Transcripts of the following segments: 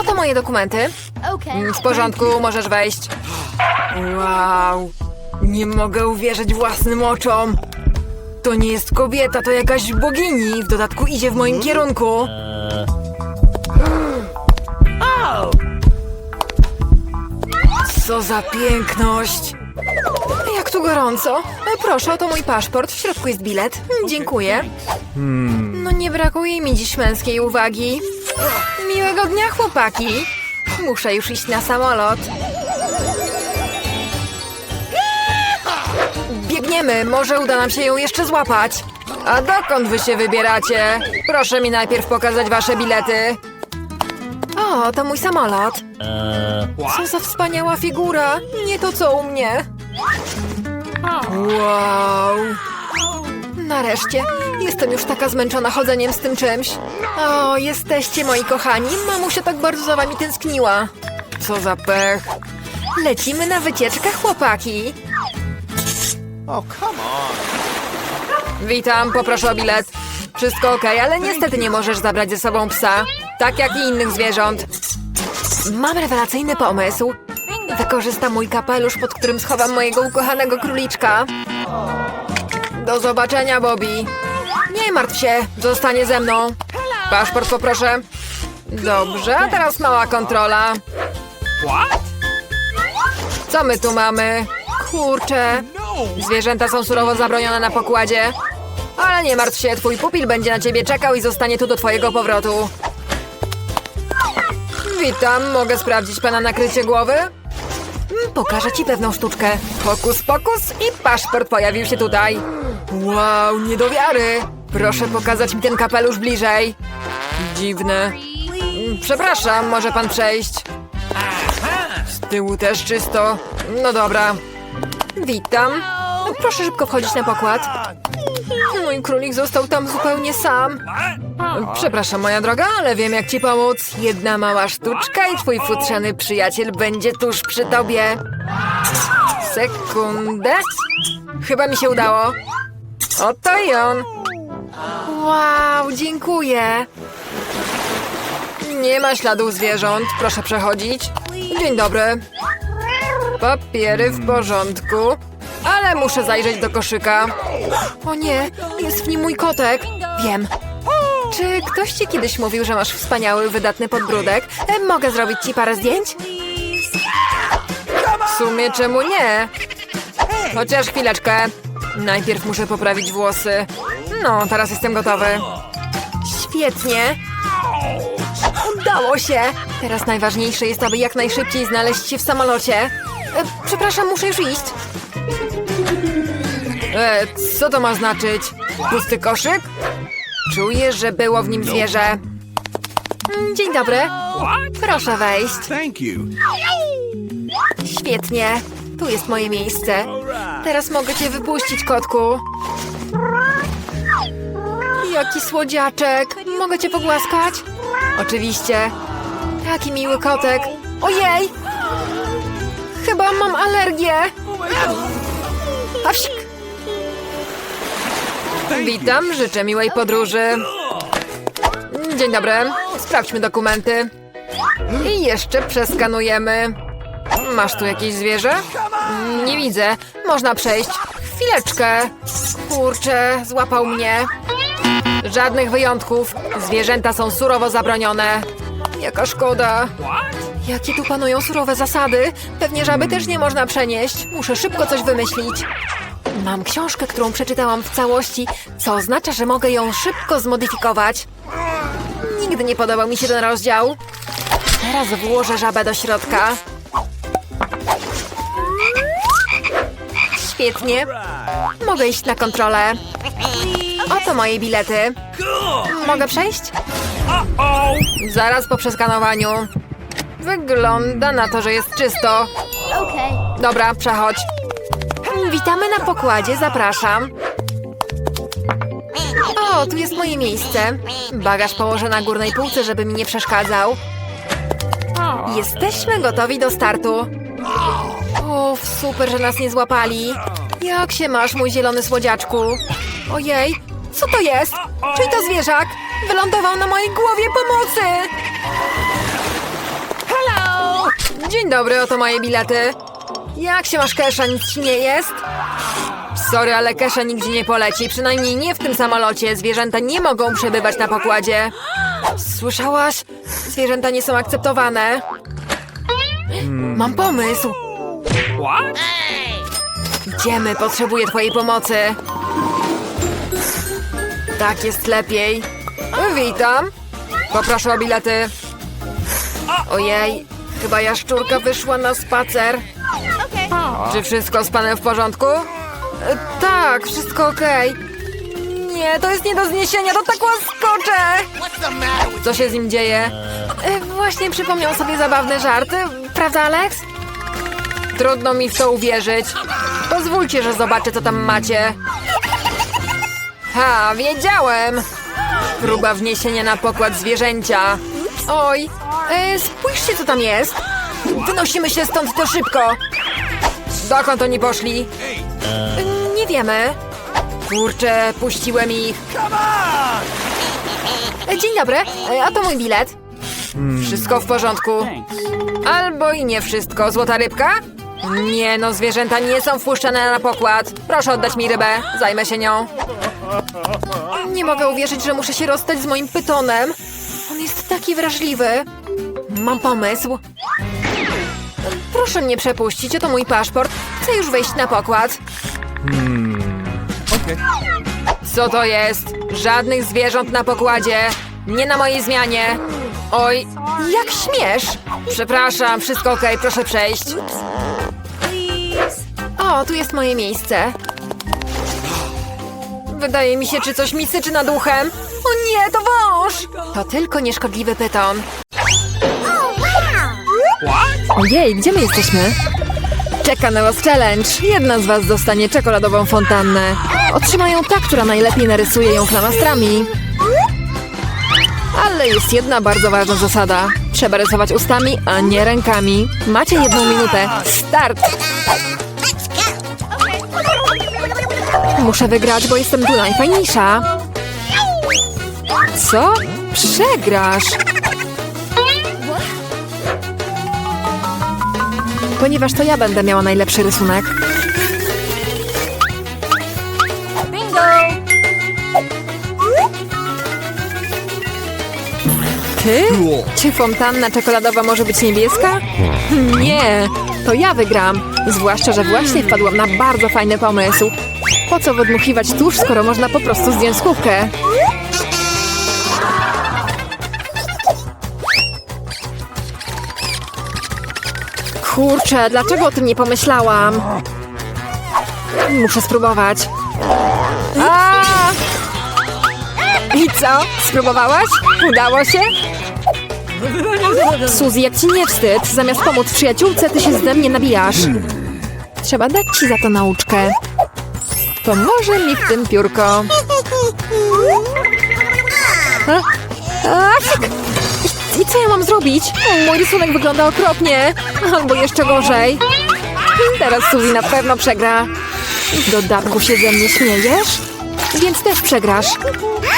Oto moje dokumenty. Okay. W porządku, możesz wejść. Wow, nie mogę uwierzyć własnym oczom. To nie jest kobieta, to jakaś bogini. W dodatku idzie w moim kierunku. Co za piękność. Jak tu gorąco. E, Proszę, oto mój paszport. W środku jest bilet. Mm, Dziękuję. No nie brakuje mi dziś męskiej uwagi. Miłego dnia, chłopaki. Muszę już iść na samolot. Biegniemy, może uda nam się ją jeszcze złapać. A dokąd wy się wybieracie? Proszę mi najpierw pokazać wasze bilety. O, to mój samolot. Co za wspaniała figura. Nie to co u mnie. Wow. Nareszcie. Jestem już taka zmęczona chodzeniem z tym czymś. O, jesteście moi kochani. Mamusia tak bardzo za wami tęskniła. Co za pech. Lecimy na wycieczkę, chłopaki. Witam, poproszę o bilet. Wszystko ok, ale niestety nie możesz zabrać ze sobą psa. Tak jak i innych zwierząt. Mam rewelacyjny pomysł. Wykorzystam mój kapelusz, pod którym schowam mojego ukochanego króliczka. Do zobaczenia, Bobby. Nie martw się, zostanie ze mną. Paszport poproszę. Dobrze, a teraz mała kontrola. Co my tu mamy? Kurczę. Zwierzęta są surowo zabronione na pokładzie. Ale nie martw się, twój pupil będzie na ciebie czekał i zostanie tu do twojego powrotu. Witam, mogę sprawdzić pana nakrycie głowy? Mm, Pokażę ci pewną sztuczkę. Pokus, pokus i paszport pojawił się tutaj. Wow, nie do wiary. Proszę pokazać mi ten kapelusz bliżej. Dziwne. Mm, Przepraszam, może pan przejść. Z tyłu też czysto. No dobra. Witam. Proszę szybko wchodzić na pokład. Mój królik został tam zupełnie sam. Przepraszam, moja droga, ale wiem jak ci pomóc. Jedna mała sztuczka i twój futrzany przyjaciel będzie tuż przy tobie. Sekundę. Chyba mi się udało. Oto i on. Wow, dziękuję. Nie ma śladów zwierząt. Proszę przechodzić. Dzień dobry. Papiery w porządku. Ale muszę zajrzeć do koszyka. O nie, jest w nim mój kotek. Wiem. Czy ktoś ci kiedyś mówił, że masz wspaniały, wydatny podbródek? E, mogę zrobić ci parę zdjęć? W sumie czemu nie? Chociaż chwileczkę. Najpierw muszę poprawić włosy. No, teraz jestem gotowy. Świetnie. Udało się! Teraz najważniejsze jest, aby jak najszybciej znaleźć się w samolocie. E, przepraszam, muszę już iść. E, co to ma znaczyć? Pusty koszyk? Czuję, że było w nim zwierzę. Dzień dobry. Proszę wejść. Świetnie. Tu jest moje miejsce. Teraz mogę cię wypuścić, kotku. Jaki słodziaczek. Mogę cię pogłaskać? Oczywiście. Taki miły kotek. Ojej! Chyba mam alergię. Pawsik. Witam, życzę miłej podróży. Dzień dobry. Sprawdźmy dokumenty. I jeszcze przeskanujemy. Masz tu jakieś zwierzę? Nie widzę. Można przejść. Chwileczkę. Kurczę, złapał mnie. Żadnych wyjątków. Zwierzęta są surowo zabronione. Jaka szkoda. Jakie tu panują surowe zasady? Pewnie żaby też nie można przenieść. Muszę szybko coś wymyślić. Mam książkę, którą przeczytałam w całości, co oznacza, że mogę ją szybko zmodyfikować. Nigdy nie podobał mi się ten rozdział. Teraz włożę żabę do środka. Świetnie. Mogę iść na kontrolę. Oto moje bilety. Mogę przejść? Zaraz po przeskanowaniu. Wygląda na to, że jest czysto. Dobra, przechodź. Witamy na pokładzie, zapraszam. O, tu jest moje miejsce. Bagaż położę na górnej półce, żeby mi nie przeszkadzał. Jesteśmy gotowi do startu. Uff, super, że nas nie złapali. Jak się masz, mój zielony słodziaczku? Ojej, co to jest? Czyj to zwierzak? Wylądował na mojej głowie pomocy! dobry, oto moje bilety. Jak się masz, Kesha? Nic ci nie jest? Sorry, ale Kesha nigdzie nie poleci. Przynajmniej nie w tym samolocie. Zwierzęta nie mogą przebywać na pokładzie. Słyszałaś? Zwierzęta nie są akceptowane. Mam pomysł. Idziemy, potrzebuję twojej pomocy. Tak jest lepiej. Witam. Poproszę o bilety. Ojej, chyba jaszczurka wyszła na spacer. Czy wszystko z panem w porządku? E, tak, wszystko okej. Nie, to jest nie do zniesienia, to tak łaskocze! Co się z nim dzieje? E, właśnie przypomniał sobie zabawne żarty, prawda, Alex? Trudno mi w to uwierzyć. Pozwólcie, że zobaczę, co tam macie. Ha, wiedziałem! Próba wniesienia na pokład zwierzęcia. Oj, e, spójrzcie, co tam jest. Wynosimy się stąd to szybko. Dokąd oni poszli? E, Nie wiemy. Kurczę, puściłem ich. E, Dzień dobry, e, a to mój bilet. Wszystko w porządku. Albo i nie wszystko. Złota rybka? Nie no, zwierzęta nie są wpuszczane na pokład. Proszę oddać mi rybę, zajmę się nią. Nie mogę uwierzyć, że muszę się rozstać z moim pytonem. On jest taki wrażliwy. Mam pomysł. Proszę mnie przepuścić, oto mój paszport. Chcę już wejść na pokład. Co to jest? Żadnych zwierząt na pokładzie. Nie na mojej zmianie. Oj, jak śmiesz? Przepraszam, wszystko okej, proszę przejść. O, tu jest moje miejsce. Wydaje mi się, czy coś mi syczy nad uchem. O nie, to wąż! To tylko nieszkodliwy pyton. Ojej, gdzie my jesteśmy? Czeka na was challenge. Jedna z was dostanie czekoladową fontannę. Otrzymają ta, która najlepiej narysuje ją flamastrami. Ale jest jedna bardzo ważna zasada. Trzeba rysować ustami, a nie rękami. Macie jedną minutę. Start! Muszę wygrać, bo jestem tu najfajniejsza. Co? Przegrasz! Ponieważ to ja będę miała najlepszy rysunek. Ty? Czy fontanna czekoladowa może być niebieska? Nie, to ja wygram. Zwłaszcza, że właśnie wpadłam na bardzo fajny pomysł. Po co wydmuchiwać tusz, skoro można po prostu zdjąć skówkę? Kurczę, dlaczego o tym nie pomyślałam? Muszę spróbować. A! I co? Spróbowałaś? Udało się? Suzy, jak ci nie wstyd? Zamiast pomóc przyjaciółce, ty się ze mnie nabijasz. Trzeba dać ci za to nauczkę. Pomoże mi w tym piórko. A? Ach! I co ja mam zrobić? Mój rysunek wygląda okropnie. Albo jeszcze gorzej. Teraz Suzy na pewno przegra. W dodatku się ze mnie śmiejesz? Więc też przegrasz.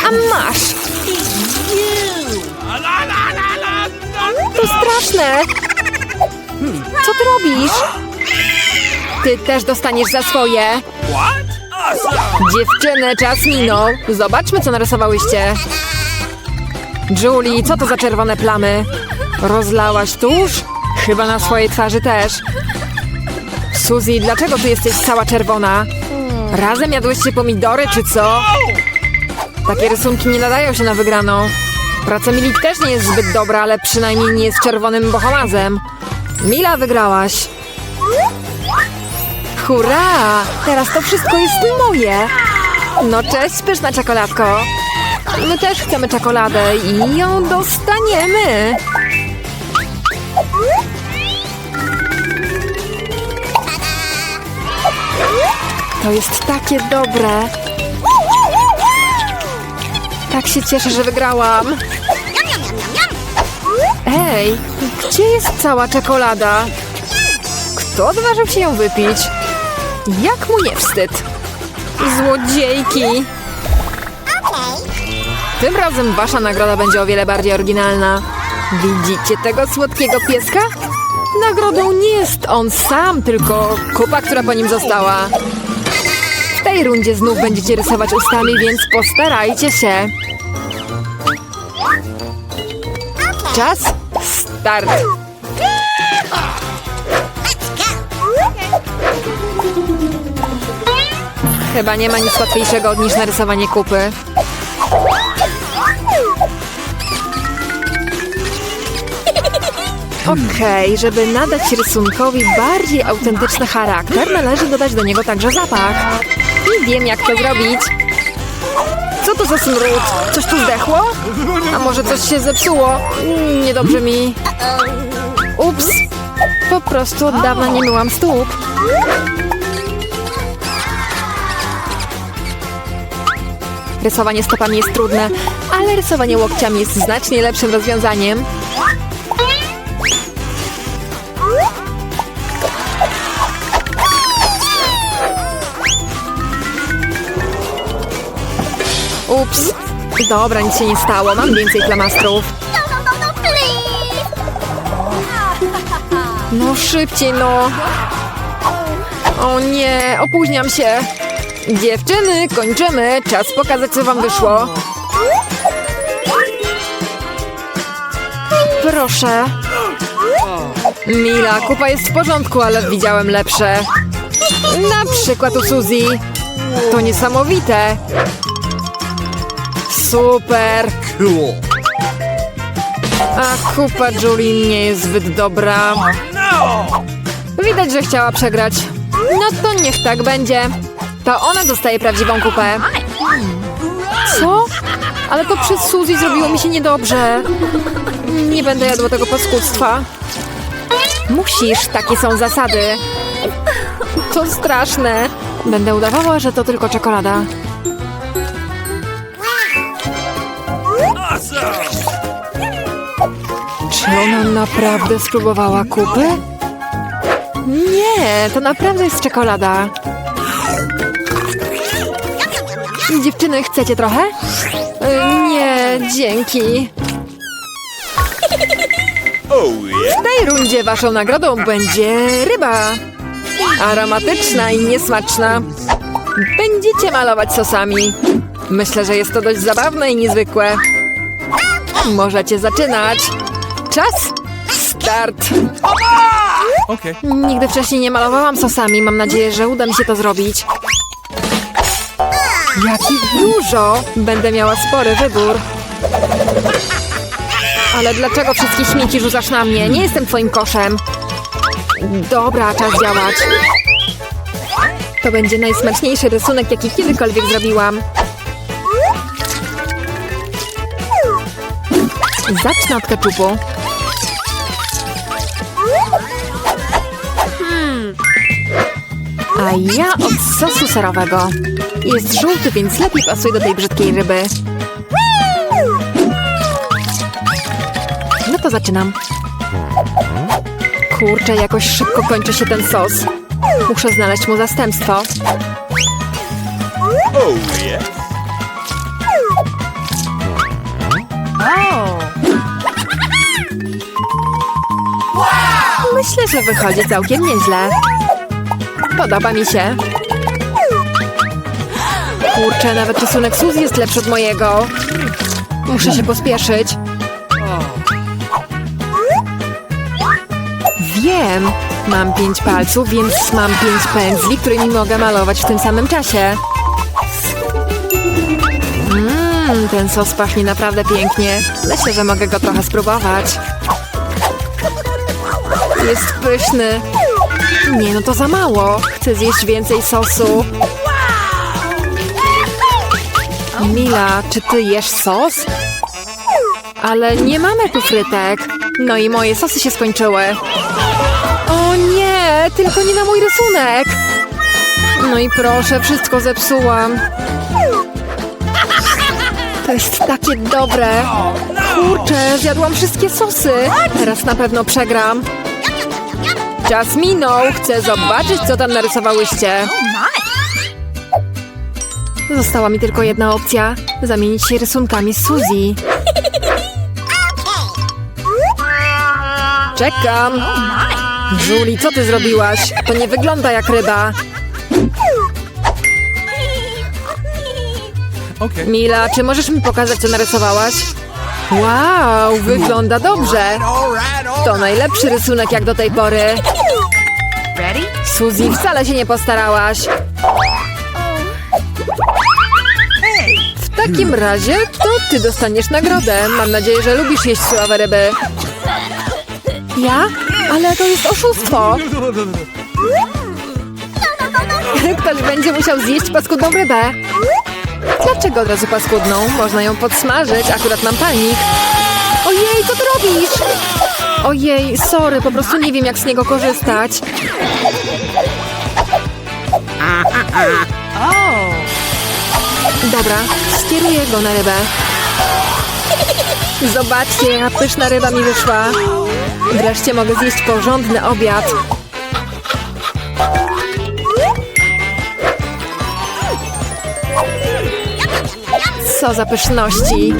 A masz! To straszne! Co ty robisz? Ty też dostaniesz za swoje. Dziewczyny, czas minął. Zobaczmy, co narysowałyście. Julie, co to za czerwone plamy? Rozlałaś tusz? Chyba na swojej twarzy też. Suzy, dlaczego tu jesteś cała czerwona? Razem jadłyście pomidory, czy co? Takie rysunki nie nadają się na wygraną. Praca Mili też nie jest zbyt dobra, ale przynajmniej nie jest czerwonym bohomazem. Mila, wygrałaś. Hurra! Teraz to wszystko jest moje. No cześć, pyszna czekoladko. My też chcemy czekoladę i ją dostaniemy. To jest takie dobre. Tak się cieszę, że wygrałam. Ej, gdzie jest cała czekolada? Kto odważył się ją wypić? Jak mu nie wstyd? Złodziejki! Tym razem wasza nagroda będzie o wiele bardziej oryginalna. Widzicie tego słodkiego pieska? Nagrodą nie jest on sam, tylko kupa, która po nim została. Tej rundzie znów będziecie rysować ustami, więc postarajcie się. Czas? Start! Chyba nie ma nic łatwiejszego niż narysowanie kupy. Okej, żeby nadać rysunkowi bardziej autentyczny charakter, należy dodać do niego także zapach. I wiem, jak to zrobić. Co to za smród? Coś tu zdechło? A może coś się zepsuło? Mm, Niedobrze mi. Ups. Po prostu od dawna nie myłam stóp. Rysowanie stopami jest trudne, ale rysowanie łokciami jest znacznie lepszym rozwiązaniem. Ups. Dobra, nic się nie stało. Mam więcej plamastrów. No! No szybciej, no. O nie, opóźniam się. Dziewczyny, kończymy. Czas pokazać, co wam wyszło. Proszę. Mila, kupa jest w porządku, ale widziałem lepsze. Na przykład u Suzy. To niesamowite. Super. Cool. A kupa Julie nie jest zbyt dobra. Widać, że chciała przegrać. No to niech tak będzie. To ona dostaje prawdziwą kupę. Co? Ale to przez Suzy zrobiło mi się niedobrze. Nie będę jadła tego paskudztwa. Musisz, takie są zasady. To straszne. Będę udawała, że to tylko czekolada. Czy ona naprawdę spróbowała kupy? Nie, to naprawdę jest czekolada. Dziewczyny, chcecie trochę? Y, Nie, dzięki. W tej rundzie waszą nagrodą będzie ryba. Aromatyczna i niesmaczna. Będziecie malować sosami. Myślę, że jest to dość zabawne i niezwykłe. Możecie zaczynać. Czas? Start. Okay. Nigdy wcześniej nie malowałam sosami. Mam nadzieję, że uda mi się to zrobić. Jakich dużo! Będę miała spory wybór. Ale dlaczego wszystkie śmieci rzucasz na mnie? Nie jestem twoim koszem. Dobra, czas działać. To będzie najsmaczniejszy rysunek, jaki kiedykolwiek zrobiłam. Zacznę od keczupu. A ja od sosu serowego. Jest żółty, więc lepiej pasuje do tej brzydkiej ryby. No to zaczynam. Kurczę, jakoś szybko kończy się ten sos. Muszę znaleźć mu zastępstwo. Oh yeah. Myślę, że wychodzi całkiem nieźle. Podoba mi się. Kurczę, nawet rysunek Suzy jest lepszy od mojego. Muszę się pospieszyć. Wiem. Mam pięć palców, więc mam pięć pędzli, którymi mogę malować w tym samym czasie. Mmm, ten sos pachnie naprawdę pięknie. Myślę, że mogę go trochę spróbować. Jest pyszny. Nie, no to za mało. Chcę zjeść więcej sosu. Mila, czy ty jesz sos? Ale nie mamy tu frytek. No i moje sosy się skończyły. O nie, tylko nie na mój rysunek. No i proszę, wszystko zepsułam. To jest takie dobre. Kurczę, zjadłam wszystkie sosy. Teraz na pewno przegram. Czas minął. Chcę zobaczyć, co tam narysowałyście. Została mi tylko jedna opcja. Zamienić się rysunkami z Suzy. Czekam. Julie, co ty zrobiłaś? To nie wygląda jak ryba. Mila, czy możesz mi pokazać, co narysowałaś? Wow, wygląda dobrze. To najlepszy rysunek jak do tej pory. Suzy, wcale się nie postarałaś. W takim razie to ty dostaniesz nagrodę. Mam nadzieję, że lubisz jeść surowe ryby. Ja? Ale to jest oszustwo. Ktoś będzie musiał zjeść paskudną rybę. Dlaczego od razu paskudną? Można ją podsmażyć, akurat mam palnik. Ojej, co ty robisz? Ojej, sorry, po prostu nie wiem jak z niego korzystać. Dobra, skieruję go na rybę. Zobaczcie, pyszna ryba mi wyszła. Wreszcie mogę zjeść porządny obiad. Co za pyszności.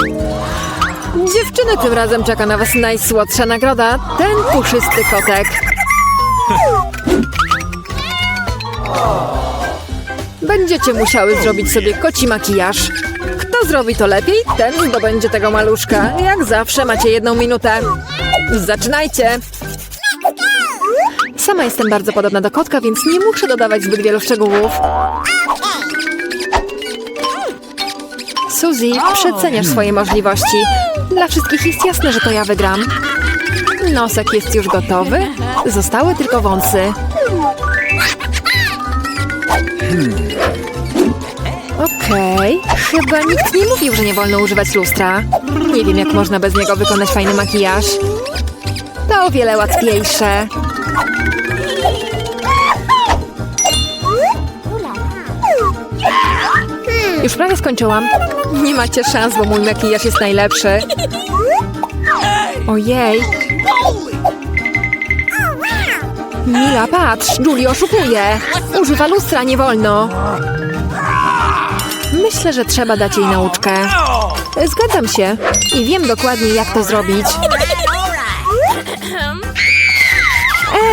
Dziewczyny, tym razem czeka na was najsłodsza nagroda. Ten puszysty kotek. Będziecie musiały zrobić sobie koci makijaż. Kto zrobi to lepiej, ten zdobędzie tego maluszka. Jak zawsze macie jedną minutę. Zaczynajcie! Sama jestem bardzo podobna do kotka, więc nie muszę dodawać zbyt wielu szczegółów. Suzy, przeceniasz swoje możliwości. Dla wszystkich jest jasne, że to ja wygram. Nosek jest już gotowy. Zostały tylko wąsy. Okej, chyba nikt nie mówił, że nie wolno używać lustra. Nie wiem, jak można bez niego wykonać fajny makijaż. To o wiele łatwiejsze. Już prawie skończyłam. Nie macie szans, bo mój makijaż jest najlepszy. Ojej. Mila, patrz, Julie oszukuje. Używa lustra, nie wolno. Myślę, że trzeba dać jej nauczkę. Zgadzam się i wiem dokładnie, jak to zrobić.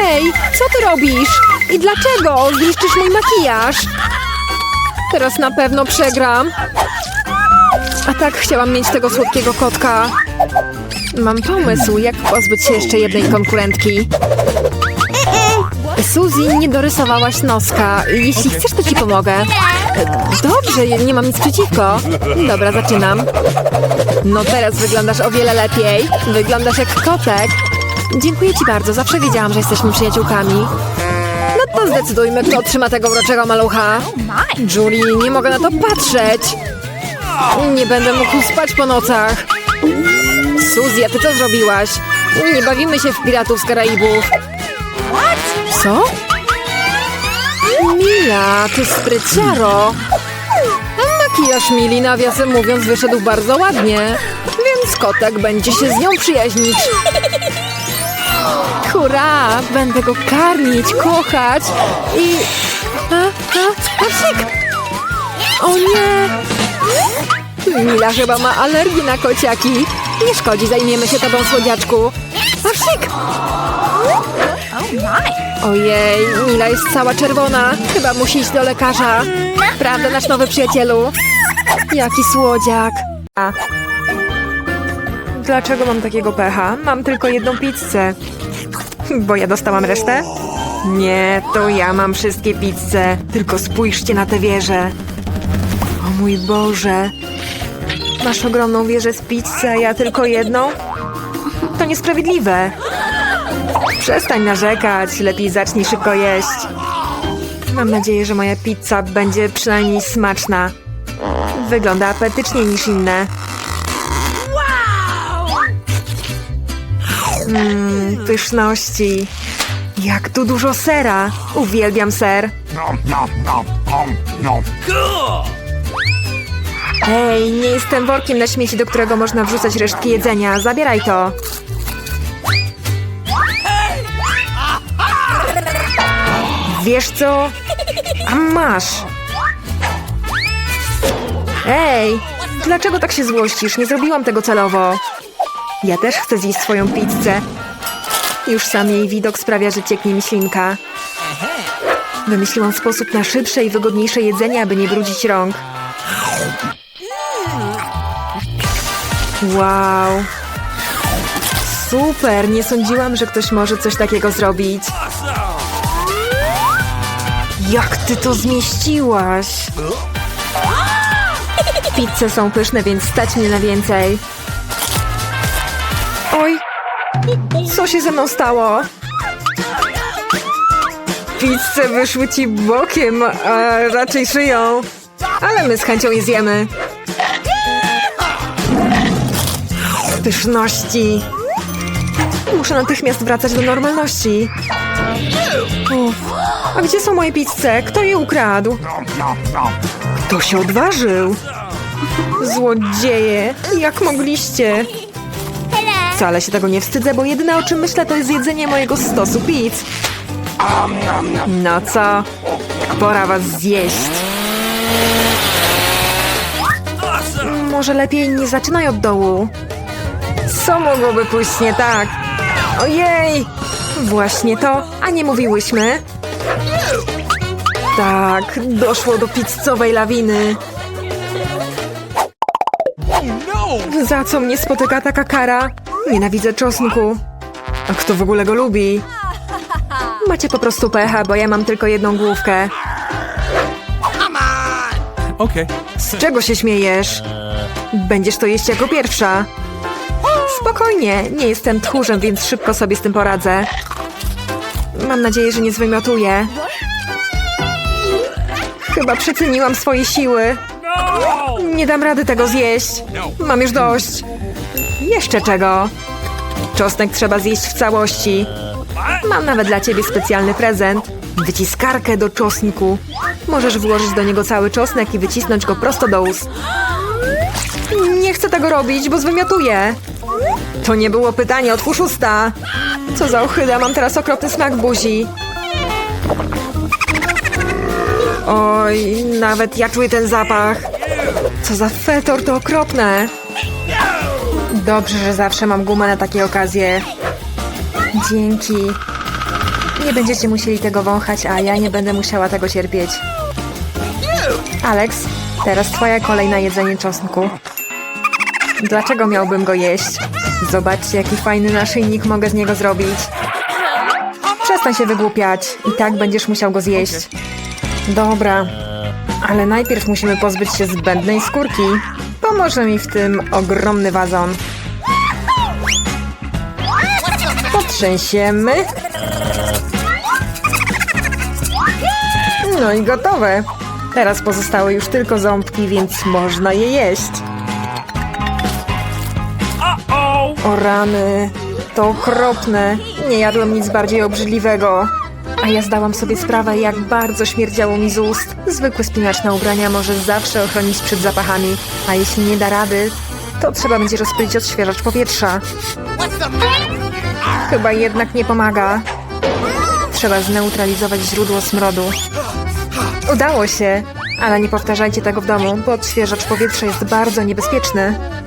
Ej, co ty robisz? I dlaczego zniszczysz mój makijaż? Teraz na pewno przegram. A tak chciałam mieć tego słodkiego kotka. Mam pomysł, jak pozbyć się jeszcze jednej konkurentki. Suzy, nie dorysowałaś noska. Jeśli chcesz, to ci pomogę. Dobrze, nie mam nic przeciwko. Dobra, zaczynam. No teraz wyglądasz o wiele lepiej. Wyglądasz jak kotek. Dziękuję ci bardzo, zawsze wiedziałam, że jesteśmy przyjaciółkami. No to zdecydujmy, kto trzyma tego uroczego malucha. Julie, nie mogę na to patrzeć. Nie będę mógł spać po nocach. Suzy, a ty co zrobiłaś? Nie bawimy się w piratów z Karaibów. Co? Mila, ty spryciaro. A makijaż Mili, nawiasem mówiąc, wyszedł bardzo ładnie. Więc kotek będzie się z nią przyjaźnić. Hurra! Będę go karmić, kochać i... A, a, Pasik! O nie! Mila chyba ma alergię na kociaki. Nie szkodzi, zajmiemy się tobą, słodziaczku. Pasik! Ojej, Mila jest cała czerwona. Chyba musi iść do lekarza. Prawda, nasz nowy przyjacielu? Jaki słodziak. A. Dlaczego mam takiego pecha? Mam tylko jedną pizzę. Bo ja dostałam resztę? Nie, to ja mam wszystkie pizze. Tylko spójrzcie na tę wieżę. Mój Boże. Masz ogromną wieżę z pizzy, a ja tylko jedną? To niesprawiedliwe. Przestań narzekać, lepiej zacznij szybko jeść. Mam nadzieję, że moja pizza będzie przynajmniej smaczna. Wygląda apetycznie niż inne. Mmm, pyszności. Jak tu dużo sera. Uwielbiam ser. Hej, nie jestem workiem na śmieci, do którego można wrzucać resztki jedzenia. Zabieraj to. Wiesz co? A masz. Ej, dlaczego tak się złościsz? Nie zrobiłam tego celowo. Ja też chcę zjeść swoją pizzę. Już sam jej widok sprawia, że cieknie mi ślinka. Wymyśliłam sposób na szybsze i wygodniejsze jedzenie, aby nie brudzić rąk. Wow. Super, nie sądziłam, że ktoś może coś takiego zrobić. Jak ty to zmieściłaś? Pizze są pyszne, więc stać mnie na więcej. Oj, co się ze mną stało? Pizze wyszły ci bokiem, a raczej szyją. Ale my z chęcią je zjemy. Pyszności. Muszę natychmiast wracać do normalności. Uff. A gdzie są moje pizze? Kto je ukradł? Kto się odważył? Złodzieje, jak mogliście? Wcale się tego nie wstydzę, bo jedyne o czym myślę to jest jedzenie mojego stosu pizz. No co? Pora was zjeść. Może lepiej nie zaczynaj od dołu. Co mogłoby pójść nie tak? Ojej! Właśnie to, a nie mówiłyśmy? Tak, doszło do pizzowej lawiny. Za co mnie spotyka taka kara? Nienawidzę czosnku. A kto w ogóle go lubi? Macie po prostu pecha, bo ja mam tylko jedną główkę. Okay. Z czego się śmiejesz? Będziesz to jeść jako pierwsza. Spokojnie, nie jestem tchórzem, więc szybko sobie z tym poradzę. Mam nadzieję, że nie zwymiotuję. Chyba przeceniłam swoje siły. Nie dam rady tego zjeść. Mam już dość. Jeszcze czego? Czosnek trzeba zjeść w całości. Mam nawet dla ciebie specjalny prezent. Wyciskarkę do czosnku. Możesz włożyć do niego cały czosnek i wycisnąć go prosto do ust. Chcę tego robić, bo zwymiotuję. To nie było pytanie, otwórz usta. Co za ochyda, mam teraz okropny smak buzi. Oj, nawet ja czuję ten zapach. Co za fetor, to okropne. Dobrze, że zawsze mam gumę na takie okazje. Dzięki. Nie będziecie musieli tego wąchać, a ja nie będę musiała tego cierpieć. Alex, teraz twoja kolej na jedzenie czosnku. Dlaczego miałbym go jeść? Zobaczcie, jaki fajny naszyjnik mogę z niego zrobić. Przestań się wygłupiać. I tak będziesz musiał go zjeść. Dobra, ale najpierw musimy pozbyć się zbędnej skórki. Pomoże mi w tym ogromny wazon. Potrzęsiemy. No i gotowe. Teraz pozostały już tylko ząbki, więc można je jeść. O rany, to okropne. Nie jadłem nic bardziej obrzydliwego. A ja zdałam sobie sprawę, jak bardzo śmierdziało mi z ust. Zwykły spinacz na ubrania może zawsze ochronić przed zapachami, a jeśli nie da rady, to trzeba będzie rozpylić odświeżacz powietrza. Chyba jednak nie pomaga. Trzeba zneutralizować źródło smrodu. Udało się, ale nie powtarzajcie tego w domu, bo odświeżacz powietrza jest bardzo niebezpieczny.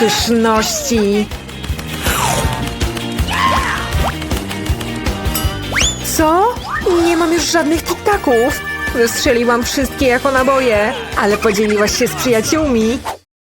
Pyszności. Co? Nie mam już żadnych tiktaków. Wystrzeliłam wszystkie jako naboje, ale podzieliłaś się z przyjaciółmi.